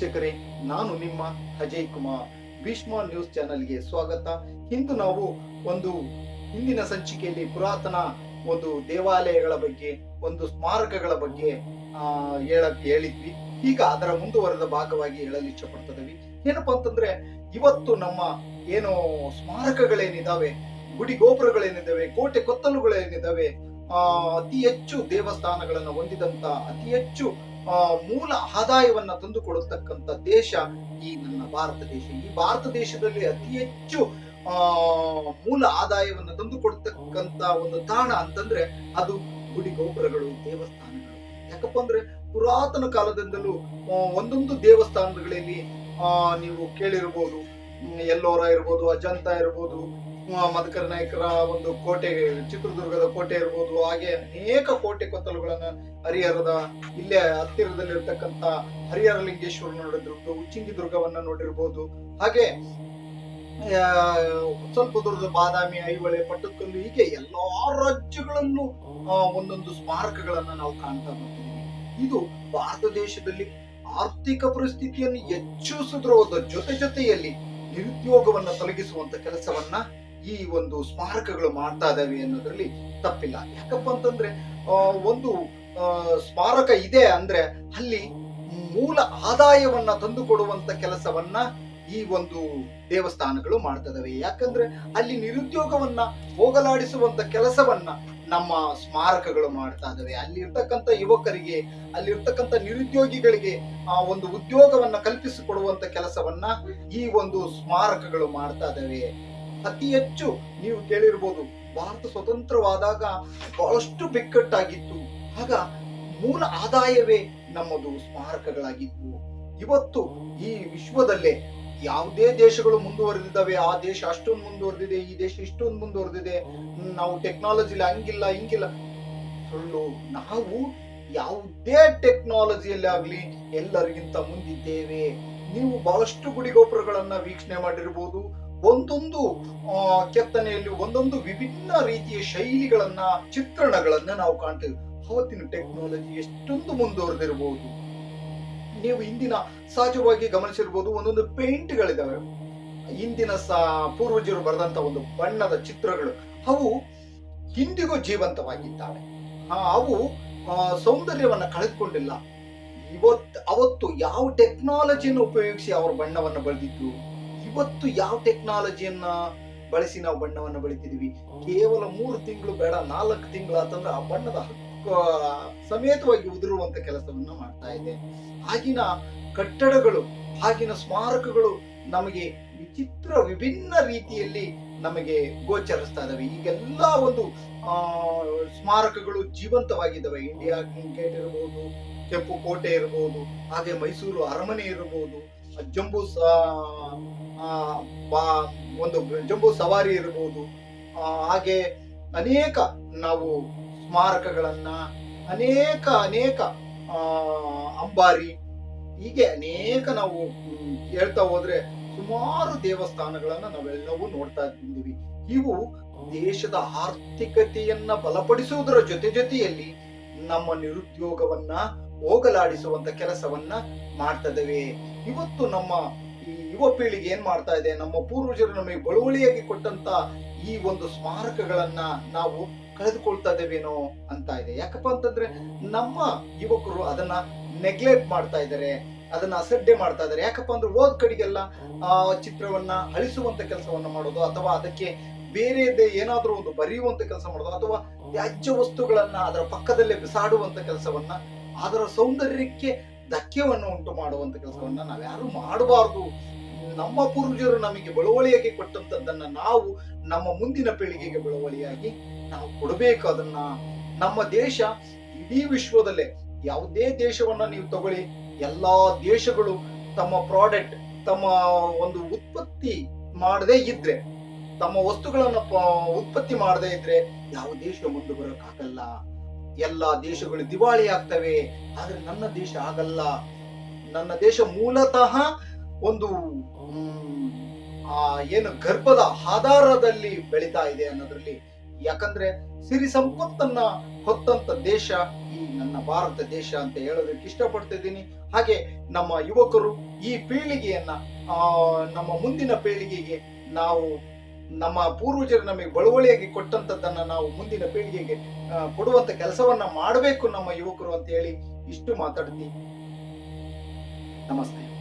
ವೀಕ್ಷಕರೇ, ನಾನು ನಿಮ್ಮ ಅಜಯ್ ಕುಮಾರ್, ಭೀಷ್ಮ ನ್ಯೂಸ್ ಚಾನೆಲ್ಗೆ ಸ್ವಾಗತ. ಇಂದು ನಾವು ಒಂದು ಹಿಂದಿನ ಸಂಚಿಕೆಯಲ್ಲಿ ಪುರಾತನ ಒಂದು ದೇವಾಲಯಗಳ ಬಗ್ಗೆ, ಒಂದು ಸ್ಮಾರಕಗಳ ಬಗ್ಗೆ ಹೇಳಕ್ ಹೇಳಿದ್ವಿ. ಈಗ ಅದರ ಮುಂದುವರೆದ ಭಾಗವಾಗಿ ಹೇಳಲು ಇಷ್ಟಪಡ್ತಿದ್ದೀವಿ ಏನಪ್ಪಾ ಅಂತಂದ್ರೆ, ಇವತ್ತು ನಮ್ಮ ಏನು ಸ್ಮಾರಕಗಳೇನಿದಾವೆ, ಗುಡಿ ಗೋಪುರಗಳೇನಿದಾವೆ, ಕೋಟೆ ಕೊತ್ತಲುಗಳೇನಿದಾವೆ ಅತಿ ಹೆಚ್ಚು ದೇವಸ್ಥಾನಗಳನ್ನು ಹೊಂದಿದಂತ, ಅತಿ ಹೆಚ್ಚು ಮೂಲ ಆದಾಯವನ್ನ ತಂದು ಕೊಡತಕ್ಕಂತ ದೇಶ ಈ ನನ್ನ ಭಾರತ ದೇಶ. ಈ ಭಾರತ ದೇಶದಲ್ಲಿ ಅತಿ ಹೆಚ್ಚು ಮೂಲ ಆದಾಯವನ್ನ ತಂದು ಕೊಡ್ತಕ್ಕಂತ ಒಂದು ತಾಣ ಅಂತಂದ್ರೆ ಅದು ಗುಡಿ ಗೋಪುರಗಳು, ದೇವಸ್ಥಾನಗಳು. ಯಾಕಪ್ಪ ಅಂದ್ರೆ ಪುರಾತನ ಕಾಲದಿಂದಲೂ ಒಂದೊಂದು ದೇವಸ್ಥಾನಗಳಲ್ಲಿ, ಆ, ನೀವು ಕೇಳಿರ್ಬೋದು, ಎಲ್ಲೋರ ಇರ್ಬೋದು, ಅಜಂತ ಇರ್ಬೋದು ಆ, ಮದಕರ ನಾಯಕರ ಒಂದು ಕೋಟೆ ಚಿತ್ರದುರ್ಗದ ಕೋಟೆ ಇರ್ಬೋದು ಹಾಗೆ ಅನೇಕ ಕೋಟೆ ಕೊತ್ತಲುಗಳನ್ನ ಹರಿಹರದ ಇಲ್ಲೇ ಹತ್ತಿರದಲ್ಲಿರ್ತಕ್ಕಂಥ ಹರಿಹರ ಲಿಂಗೇಶ್ವರ ನೋಡಿರ್ಬೋದು ಉಚ್ಚಿಂಗಿ ದುರ್ಗವನ್ನ ನೋಡಿರ್ಬೋದು. ಹಾಗೆ ಸ್ವಲ್ಪ ದೂರದ ಬಾದಾಮಿ ಐಹೊಳೆ ಪಟ್ಟದಕಲ್ಲು ಹೀಗೆ ಎಲ್ಲಾ ರಾಜ್ಯಗಳಲ್ಲೂ ಒಂದೊಂದು ಸ್ಮಾರಕಗಳನ್ನ ನಾವು ಕಾಣ್ತಾ ಬರ್ತೀವಿ ಇದು ಭಾರತ ದೇಶದಲ್ಲಿ ಆರ್ಥಿಕ ಪರಿಸ್ಥಿತಿಯನ್ನು ಹೆಚ್ಚಿಸಿದ್ರ ಜೊತೆ ಜೊತೆಯಲ್ಲಿ ನಿರುದ್ಯೋಗವನ್ನ ತೊಲಗಿಸುವಂತ ಕೆಲಸವನ್ನ ಈ ಒಂದು ಸ್ಮಾರಕಗಳು ಮಾಡ್ತಾ ಇದ್ದಾವೆ ಅನ್ನೋದ್ರಲ್ಲಿ ತಪ್ಪಿಲ್ಲ. ಯಾಕಪ್ಪ ಅಂತಂದ್ರೆ ಒಂದು ಸ್ಮಾರಕ ಇದೆ ಅಂದ್ರೆ ಅಲ್ಲಿ ಮೂಲ ಆದಾಯವನ್ನ ತಂದು ಕೊಡುವಂತ ಕೆಲಸವನ್ನ ಈ ಒಂದು ದೇವಸ್ಥಾನಗಳು ಮಾಡ್ತದವೆ ಯಾಕಂದ್ರೆ ಅಲ್ಲಿ ನಿರುದ್ಯೋಗವನ್ನ ಹೋಗಲಾಡಿಸುವಂತ ಕೆಲಸವನ್ನ ನಮ್ಮ ಸ್ಮಾರಕಗಳು ಮಾಡ್ತಾ ಇದಾವೆ. ಅಲ್ಲಿ ಇರ್ತಕ್ಕಂಥ ಯುವಕರಿಗೆ ಅಲ್ಲಿ ಇರ್ತಕ್ಕಂಥ ನಿರುದ್ಯೋಗಿಗಳಿಗೆ, ಆ, ಒಂದು ಉದ್ಯೋಗವನ್ನ ಕಲ್ಪಿಸಿಕೊಡುವಂತ ಕೆಲಸವನ್ನ ಈ ಒಂದು ಸ್ಮಾರಕಗಳು ಮಾಡ್ತಾ ಇದಾವೆ. ಅತಿ ಹೆಚ್ಚು ನೀವು ಕೇಳಿರ್ಬೋದು. ಭಾರತ ಸ್ವತಂತ್ರವಾದಾಗ ಬಹಳಷ್ಟು ಬಿಕ್ಕಟ್ಟಾಗಿತ್ತು. ಆಗ ಮೂಲ ಆದಾಯವೇ ನಮ್ಮದು ಸ್ಮಾರಕಗಳಾಗಿದ್ವು. ಇವತ್ತು ಈ ವಿಶ್ವದಲ್ಲೇ ಯಾವುದೇ ದೇಶಗಳು ಮುಂದುವರೆದಿದ್ದಾವೆ, ಆ ದೇಶ ಅಷ್ಟೊಂದು ಮುಂದುವರೆದಿದೆ, ಈ ದೇಶ ಇಷ್ಟೊಂದು ಮುಂದುವರೆದಿದೆ, ನಾವು ಟೆಕ್ನಾಲಜಿಲಿ ಹಂಗಿಲ್ಲ, ಹಿಂಗಿಲ್ಲ. ಸುಳ್ಳು, ನಾವು ಯಾವುದೇ ಟೆಕ್ನಾಲಜಿಯಲ್ಲಿ ಆಗ್ಲಿ ಎಲ್ಲರಿಗಿಂತ ಮುಂದಿದ್ದೇವೆ. ನೀವು ಬಹಳಷ್ಟು ಗುಡಿ ಗೋಪುರಗಳನ್ನ ವೀಕ್ಷಣೆ ಮಾಡಿರ್ಬೋದು. ಒಂದೊಂದು ಕೆತ್ತನೆಯಲ್ಲಿ ಒಂದೊಂದು ವಿಭಿನ್ನ ರೀತಿಯ ಶೈಲಿಗಳನ್ನ, ಚಿತ್ರಣಗಳನ್ನ ನಾವು ಕಾಣ್ತೇವೆ. ಅವತ್ತಿನ ಟೆಕ್ನಾಲಜಿ ಎಷ್ಟೊಂದು ಮುಂದುವರೆದಿರಬಹುದು. ನೀವು ಇಂದಿನ ಸಹಜವಾಗಿ ಗಮನಿಸಿರ್ಬೋದು, ಒಂದೊಂದು ಪೇಂಟ್ಗಳಿದಾವೆ ಇಂದಿನ ಸ, ಪೂರ್ವಜರು ಬರೆದಂತ ಒಂದು ಬಣ್ಣದ ಚಿತ್ರಗಳು, ಅವು ಇಂದಿಗೂ ಜೀವಂತವಾಗಿದ್ದಾವೆ. ಅವು ಸೌಂದರ್ಯವನ್ನ ಕಳೆದುಕೊಂಡಿಲ್ಲ. ಇವತ್ತು ಅವತ್ತು ಯಾವ ಟೆಕ್ನಾಲಜಿಯನ್ನು ಉಪಯೋಗಿಸಿ ಅವ್ರ ಬಣ್ಣವನ್ನು ಬಳಿದಿದ್ರು? ಇವತ್ತು ಯಾವ ಟೆಕ್ನಾಲಜಿಯನ್ನ ಬಳಸಿ ನಾವು ಬಣ್ಣವನ್ನ ಬಳಿತಿದೀವಿ? ಕೇವಲ ಮೂರು ತಿಂಗಳು ಬೇಡ, ನಾಲ್ಕು ತಿಂಗಳು ಆತಂದ್ರೆ ಆ ಬಣ್ಣದ ಹಕ್ಕು ಸಮೇತವಾಗಿ ಉದುರುವಂತ ಕೆಲಸವನ್ನ ಮಾಡ್ತಾ ಇದೆ. ಆಗಿನ ಕಟ್ಟಡಗಳು, ಆಗಿನ ಸ್ಮಾರಕಗಳು ನಮಗೆ ವಿಚಿತ್ರ, ವಿಭಿನ್ನ ರೀತಿಯಲ್ಲಿ ನಮಗೆ ಗೋಚರಿಸ್ತಾ ಇದಾವೆ. ಈಗೆಲ್ಲ ಒಂದು ಸ್ಮಾರಕಗಳು ಜೀವಂತವಾಗಿದ್ದಾವೆ ಇಂಡಿಯಾ ಗೇಟ್ ಇರಬಹುದು ಕೆಂಪು ಕೋಟೆ ಇರಬಹುದು ಹಾಗೆ ಮೈಸೂರು ಅರಮನೆ ಇರಬಹುದು ಜಂಬೂ ಒಂದು ಜಂಬೂ ಸವಾರಿ ಇರಬಹುದು ಹಾಗೆ ಅನೇಕ ನಾವು ಸ್ಮಾರಕಗಳನ್ನ, ಅನೇಕ ಅನೇಕ ಅಂಬಾರಿ, ಹೀಗೆ ಅನೇಕ ನಾವು ಹೇಳ್ತಾ ಹೋದ್ರೆ ಸುಮಾರು ದೇವಸ್ಥಾನಗಳನ್ನ ನಾವೆಲ್ಲವೂ ನೋಡ್ತಾ ಇದ್ದೀವಿ. ಇವು ದೇಶದ ಆರ್ಥಿಕತೆಯನ್ನ ಬಲಪಡಿಸುವುದರ ಜೊತೆ ಜೊತೆಯಲ್ಲಿ ನಮ್ಮ ನಿರುದ್ಯೋಗವನ್ನ ಹೋಗಲಾಡಿಸುವಂತ ಕೆಲಸವನ್ನ ಮಾಡ್ತದವೆ ಇವತ್ತು ನಮ್ಮ ಯುವ ಪೀಳಿಗೆ ಏನ್ ಮಾಡ್ತಾ ಇದೆ? ನಮ್ಮ ಪೂರ್ವಜರು ನಮಗೆ ಬಳುವಳಿಯಾಗಿ ಕೊಟ್ಟಂತ ಈ ಒಂದು ಸ್ಮಾರಕಗಳನ್ನ ನಾವು ಕಳೆದುಕೊಳ್ತಾ ಇದ್ದೇವೇನೋ ಅಂತ ಇದೆ. ಯಾಕಪ್ಪ ಅಂತಂದ್ರೆ ನಮ್ಮ ಯುವಕರು ಅದನ್ನ ನೆಗ್ಲೆಕ್ಟ್ ಮಾಡ್ತಾ ಇದ್ದಾರೆ, ಅದನ್ನ ಅಸಡ್ಡೆ ಮಾಡ್ತಾ ಇದ್ದಾರೆ. ಯಾಕಪ್ಪ ಅಂದ್ರೆ ಓದ್ ಕಡೆಗೆಲ್ಲ, ಆ, ಚಿತ್ರವನ್ನ ಅಳಿಸುವಂತ ಕೆಲಸವನ್ನ ಮಾಡೋದು ಅಥವಾ ಅದಕ್ಕೆ ಬೇರೆದೇ ಏನಾದರೂ ಒಂದು ಬರೆಯುವಂತ ಕೆಲಸ ಮಾಡೋದು ಅಥವಾ ತ್ಯಾಜ್ಯ ವಸ್ತುಗಳನ್ನ ಅದರ ಪಕ್ಕದಲ್ಲೇ ಬಿಸಾಡುವಂತ ಕೆಲಸವನ್ನ, ಅದರ ಸೌಂದರ್ಯಕ್ಕೆ ಧಕ್ಕೆಯನ್ನು ಉಂಟು ಮಾಡುವಂತ ಕೆಲಸವನ್ನ ನಾವ್ಯಾರು ಮಾಡಬಾರ್ದು. ನಮ್ಮ ಪೂರ್ವಜರು ನಮಗೆ ಬಳುವಳಿಯಾಗಿ ಕೊಟ್ಟಂತದ್ದನ್ನ ನಾವು ನಮ್ಮ ಮುಂದಿನ ಪೀಳಿಗೆಗೆ ಬಳುವಳಿಯಾಗಿ ನಾವು ಕೊಡಬೇಕು. ಅದನ್ನ ನಮ್ಮ ದೇಶ ಇಡೀ ವಿಶ್ವದಲ್ಲೇ ಯಾವುದೇ ದೇಶವನ್ನ ನೀವು ತಗೊಳ್ಳಿ, ಎಲ್ಲಾ ದೇಶಗಳು ತಮ್ಮ ಪ್ರಾಡಕ್ಟ್, ತಮ್ಮ ಒಂದು ಉತ್ಪತ್ತಿ ಮಾಡದೇ ಇದ್ರೆ, ತಮ್ಮ ವಸ್ತುಗಳನ್ನ ಉತ್ಪತ್ತಿ ಮಾಡದೇ ಇದ್ರೆ ಯಾವ ದೇಶ ಮುಂದೆ ಬರೋಕ್ಕಾಗಲ್ಲ. ಎಲ್ಲಾ ದೇಶಗಳು ದಿವಾಳಿ ಆಗ್ತವೆ. ಆದ್ರೆ ನನ್ನ ದೇಶ ಆಗಲ್ಲ. ನನ್ನ ದೇಶ ಮೂಲತಃ ಒಂದು ಆ ಏನು ಗರ್ಭದ ಆಧಾರದಲ್ಲಿ ಬೆಳೀತಾ ಇದೆ ಅನ್ನೋದ್ರಲ್ಲಿ. ಯಾಕಂದ್ರೆ ಸಿರಿ ಸಂಪತ್ತನ್ನ ಹೊತ್ತಂತ ದೇಶ ಈ ನನ್ನ ಭಾರತ ದೇಶ ಅಂತ ಹೇಳೋದಕ್ಕೆ ಇಷ್ಟಪಡ್ತಿದ್ದೀನಿ. ಹಾಗೆ ನಮ್ಮ ಯುವಕರು ಈ ಪೀಳಿಗೆಯನ್ನ ಆ, ನಮ್ಮ ಮುಂದಿನ ಪೀಳಿಗೆಗೆ ನಾವು ನಮ್ಮ ಪೂರ್ವಜರು ನಮಗೆ ಬಳುವಳಿಯಾಗಿ ಕೊಟ್ಟಂತದ್ದನ್ನ ನಾವು ಮುಂದಿನ ಪೀಳಿಗೆಗೆ ಕೊಡುವಂತ ಕೆಲಸವನ್ನ ಮಾಡಬೇಕು ನಮ್ಮ ಯುವಕರು ಅಂತ ಹೇಳಿ ಇಷ್ಟು ಮಾತಾಡ್ತೀನಿ. ನಮಸ್ತೆ.